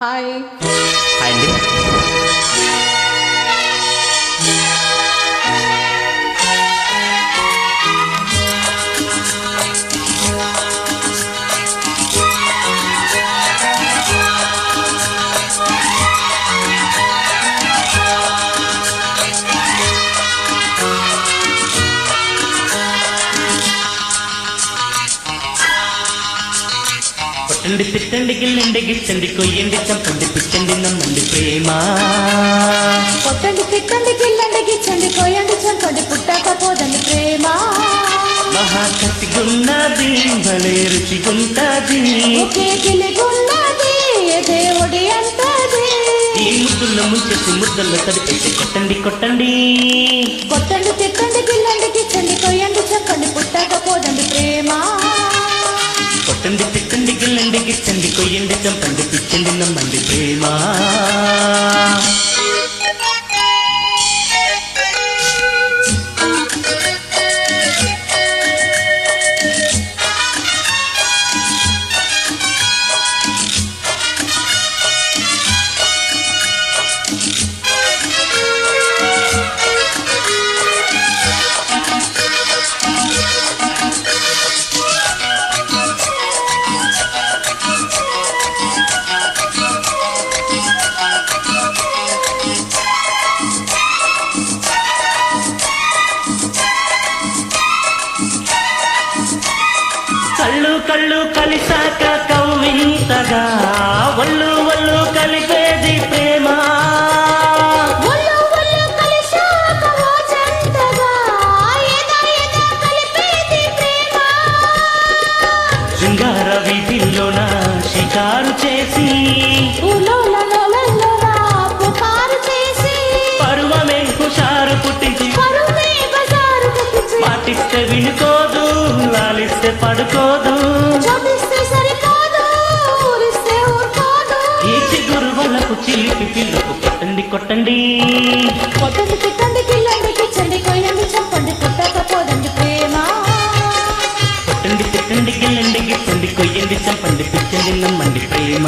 Hi hi అండి కొట్టండి తిట్టండి గిల్లండి గిచ్చండి కొయ్యండి చంపండి పిచ్చండి నమ్మండి ప్రేమ కొట్టండి తిట్టండి గిల్లండి గిచ్చండి కోయండి చంపండి పుట్టాక పోదండి ప్రేమ మహా కసిగున్నది భలే రుచిగుంటది దేవుడి అంతది ఈ ముద్దుల్లో ముంచేసి ముద్దల్లో తడిపేసి కొట్టండి కొట్టండి కొట్టండి తిట్టండి గిల్లండి గిచ్చండి గిచ్చండి కొయ్యండి చంపండి పిచ్చండి కళ్ళు కలిసాక కవ్వింతగా ఒళ్ళు ఒళ్ళు కలిపేది ప్రేమ. శృంగార వీధిలోన షికారు చేసి పరువమే హుషారు పుట్టించి వినుకోదు లాలిస్తే పడుకోదు. కొట్టండి కొట్టండి తిట్టండి గిల్లండి కిచ్చండి కొయ్యండి చంపండి పుట్టక పోదండి ప్రేమ. కొట్టండి తిట్టండి గిల్లండి గిట్టండి కొయ్యండి చంపండి పిచ్చండి నమ్మండి ప్రేమ.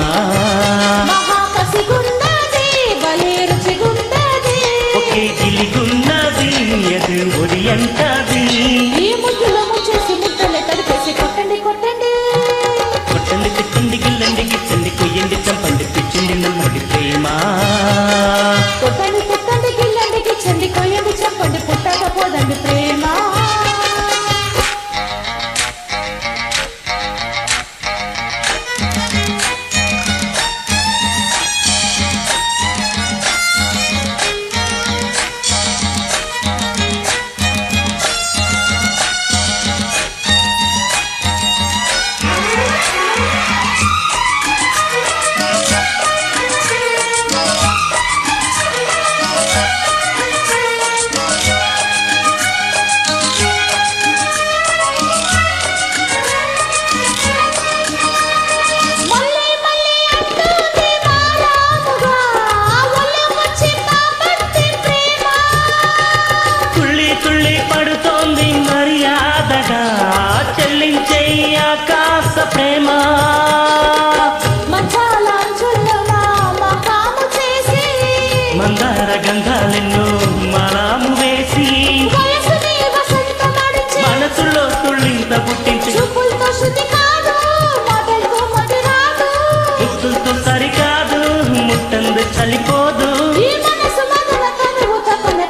చలిపోదు.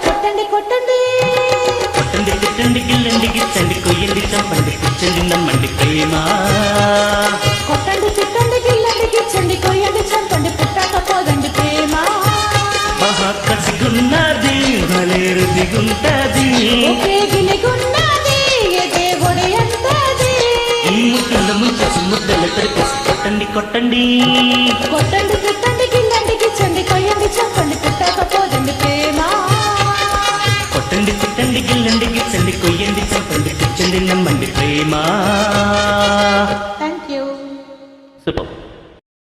కొట్టండి కొట్టండి. కొట్టండి తిట్టండి గిల్లండి గిచ్చండి కొయ్యండి చంపండి పిచ్చండి నమ్మండి ప్రేమ. కొట్టండి తిట్టండి గిల్లండి గిచ్చండి కొయ్యండి చంపండి పుట్టాక పోదండి ప్రేమ మహా కసిగున్నది అంతది. ఈ ముద్దల ముంచేసి ముద్దల తడిపేసి కొట్టండి కొట్టండి. కొట్టండి కొట్టండి తిట్టండి గిల్లండి గిచ్చండి కొయ్యండి చంపండి కూర్చండి నమ్మండి ప్రేమా. Thank you super